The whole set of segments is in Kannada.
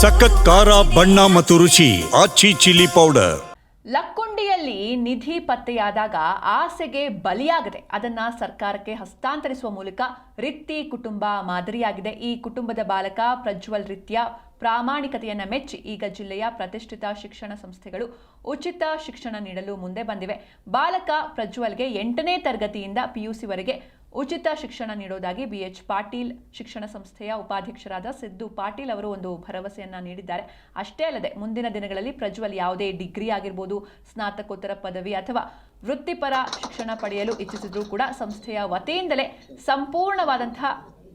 ಸಖತ್ ಖಾರ, ಬಣ್ಣ ಮತ್ತು ರುಚಿ, ಆಚಿ ಚಿಲ್ಲಿ ಪೌಡರ್. ಲಕ್ಕುಂಡಿಯಲ್ಲಿ ನಿಧಿ ಪತ್ತೆಯಾದಾಗ ಆಸೆಗೆ ಬಲಿಯಾಗದೆ. ಅದನ್ನ ಸರ್ಕಾರಕ್ಕೆ ಹಸ್ತಾಂತರಿಸುವ ಮೂಲಕ ರಿತ್ತಿ ಕುಟುಂಬ ಮಾದರಿಯಾಗಿದೆ. ಈ ಕುಟುಂಬದ ಬಾಲಕ ಪ್ರಜ್ವಲ್ ರಿತ್ಯ ಪ್ರಾಮಾಣಿಕತೆಯನ್ನ ಮೆಚ್ಚಿ ಈಗ ಜಿಲ್ಲೆಯ ಪ್ರತಿಷ್ಠಿತ ಶಿಕ್ಷಣ ಸಂಸ್ಥೆಗಳು ಉಚಿತ ಶಿಕ್ಷಣ ನೀಡಲು ಮುಂದೆ ಬಂದಿವೆ. ಬಾಲಕ ಪ್ರಜ್ವಲ್ಗೆ ಎಂಟನೇ ತರಗತಿಯಿಂದ ಪಿಯುಸಿವರೆಗೆ ಉಚಿತ ಶಿಕ್ಷಣ ನೀಡೋದಾಗಿ ಬಿಎಚ್ ಪಾಟೀಲ್ ಶಿಕ್ಷಣ ಸಂಸ್ಥೆಯ ಉಪಾಧ್ಯಕ್ಷರಾದ ಸಿದ್ದು ಪಾಟೀಲ್ ಅವರು ಒಂದು ಭರವಸೆಯನ್ನ ನೀಡಿದ್ದಾರೆ. ಅಷ್ಟೇ ಅಲ್ಲದೆ ಮುಂದಿನ ದಿನಗಳಲ್ಲಿ ಪ್ರಜ್ವಲ್ ಯಾವುದೇ ಡಿಗ್ರಿ ಆಗಿರ್ಬೋದು ಸ್ನಾತಕೋತ್ತರ ಪದವಿ ಅಥವಾ ವೃತ್ತಿಪರ ಶಿಕ್ಷಣ ಪಡೆಯಲು ಇಚ್ಛಿಸಿದ್ರೂ ಕೂಡ ಸಂಸ್ಥೆಯ ವತಿಯಿಂದಲೇ ಸಂಪೂರ್ಣವಾದಂತಹ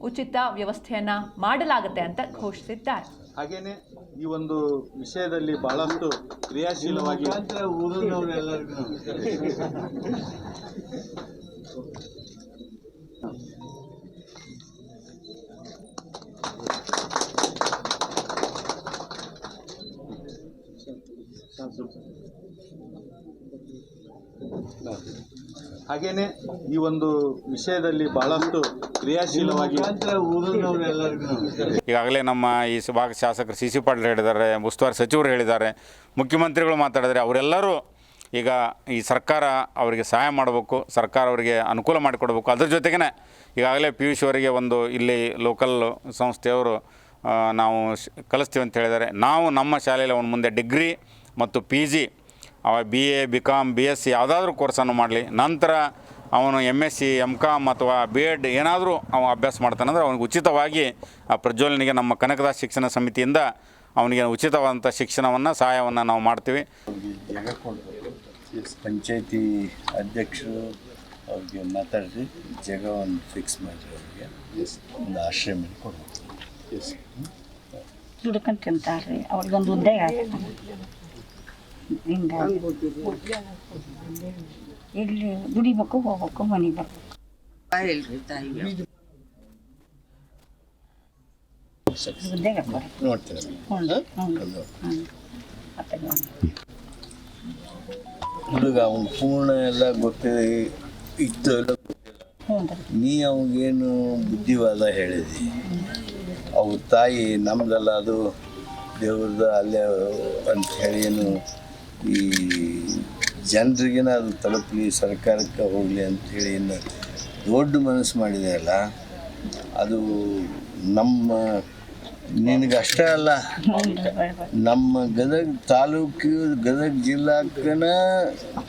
ಉಚಿತ ವ್ಯವಸ್ಥೆಯನ್ನ ಮಾಡಲಾಗುತ್ತೆ ಅಂತ ಘೋಷಿಸಿದ್ದಾರೆ. ಹಾಗೇನೆ ಈ ಒಂದು ವಿಷಯದಲ್ಲಿ ಬಹಳಷ್ಟು ಕ್ರಿಯಾಶೀಲವಾಗಿ ಹಾಗೇನೆ ಈ ಒಂದು ವಿಷಯದಲ್ಲಿ ಬಹಳಷ್ಟು ಕ್ರಿಯಾಶೀಲವಾಗಿ ಈಗಾಗಲೇ ನಮ್ಮ ಈ ಭಾಗ ಶಾಸಕರು ಸಿ ಸಿ ಪಾಟೀಲ್ ಹೇಳಿದ್ದಾರೆ, ಉಸ್ತುವಾರಿ ಸಚಿವರು ಹೇಳಿದ್ದಾರೆ, ಮುಖ್ಯಮಂತ್ರಿಗಳು ಮಾತಾಡಿದರೆ ಅವರೆಲ್ಲರೂ ಈಗ ಈ ಸರ್ಕಾರ ಅವರಿಗೆ ಸಹಾಯ ಮಾಡಬೇಕು, ಸರ್ಕಾರ ಅವರಿಗೆ ಅನುಕೂಲ ಮಾಡಿಕೊಡ್ಬೇಕು. ಅದ್ರ ಜೊತೆಗೇ ಈಗಾಗಲೇ ಪಿ ಯು ಅವರಿಗೆ ಒಂದು ಇಲ್ಲಿ ಲೋಕಲ್ ಸಂಸ್ಥೆಯವರು ನಾವು ಕಲಿಸ್ತೀವಿ ಅಂತ ಹೇಳಿದರೆ ನಾವು ನಮ್ಮ ಶಾಲೆಯಲ್ಲಿ ಅವನ ಮುಂದೆ ಡಿಗ್ರಿ ಮತ್ತು ಪಿ ಜಿ ಅವ B A B com B S C ಯಾವುದಾದ್ರೂ ಕೋರ್ಸನ್ನು ಮಾಡಲಿ. ನಂತರ ಅವನು M S C M com ಅಥವಾ ಬಿ ಎಡ್ ಏನಾದರೂ ಅವನು ಅಭ್ಯಾಸ ಮಾಡ್ತಾನಂದ್ರೆ ಅವನಿಗೆ ಉಚಿತವಾಗಿ ಆ ಪ್ರಜ್ವಲನಿಗೆ ನಮ್ಮ ಕನಕದಾಸ ಶಿಕ್ಷಣ ಸಮಿತಿಯಿಂದ ಅವನಿಗೆ ಉಚಿತವಾದಂಥ ಶಿಕ್ಷಣವನ್ನು, ಸಹಾಯವನ್ನು ನಾವು ಮಾಡ್ತೀವಿ. ಪಂಚಾಯತಿ ಅಧ್ಯಕ್ಷರು ಅವ್ರಿಗೆ ಮಾತಾಡಿ ಜಾಗ ಒಂದು ಫಿಕ್ಸ್ ಮಾಡಿ ಅವರಿಗೆ ಒಂದು ಆಶ್ರಯ ಕೊಡ್ಬೇಕು ದುಡ್ಕೊಂಡ್ ತಿಂತಾರ್ರಿ ಅವ್ರಿಗೊಂದು ಉದ್ಯೋಗ ಹಿಂಗಾಗಿ. ಇಲ್ಲಿ ದುಡಿಬೇಕು ಹೋಗ್ಬೇಕು ಮನೆಗೆ ಬರ್ಬೇಕು. ಉದ್ಯೋಗ ಹ್ಞೂ ಹ್ಞೂ ಹ್ಞೂ ಮತ್ತೆ ನೋಡಿ. ಹುಡುಗ ಅವ್ನು ಪೂರ್ಣ ಎಲ್ಲ ಗೊತ್ತಿದೆ ಇತ್ತು ಎಲ್ಲ ರೀ. ನೀ ಅವನಿಗೇನು ಬುದ್ಧಿವಾದ ಹೇಳಿದಿ? ಅವ್ರ ತಾಯಿ ನಮ್ದಲ್ಲ, ಅದು ದೇವ್ರದ ಅಲ್ಲೇ ಅಂತ ಹೇಳಿ ಏನು ಈ ಜನರಿಗಿನ ಅದು ತಲುಪಲಿ, ಸರ್ಕಾರಕ್ಕೆ ಹೋಗಲಿ ಅಂಥೇಳಿ ಇನ್ನು ದೊಡ್ಡ ಮನಸ್ಸು ಮಾಡಿದೆ ಅಲ್ಲ ಅದು ನಮ್ಮ ನಿನಗೆ ಅಷ್ಟೇ ಅಲ್ಲ. ನಮ್ಮ ಗದಗ ತಾಲೂಕು ಗದಗ ಜಿಲ್ಲಾಕ್ಕನ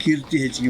ಕೀರ್ತಿ ಹೆಚ್ಚಿಗೆ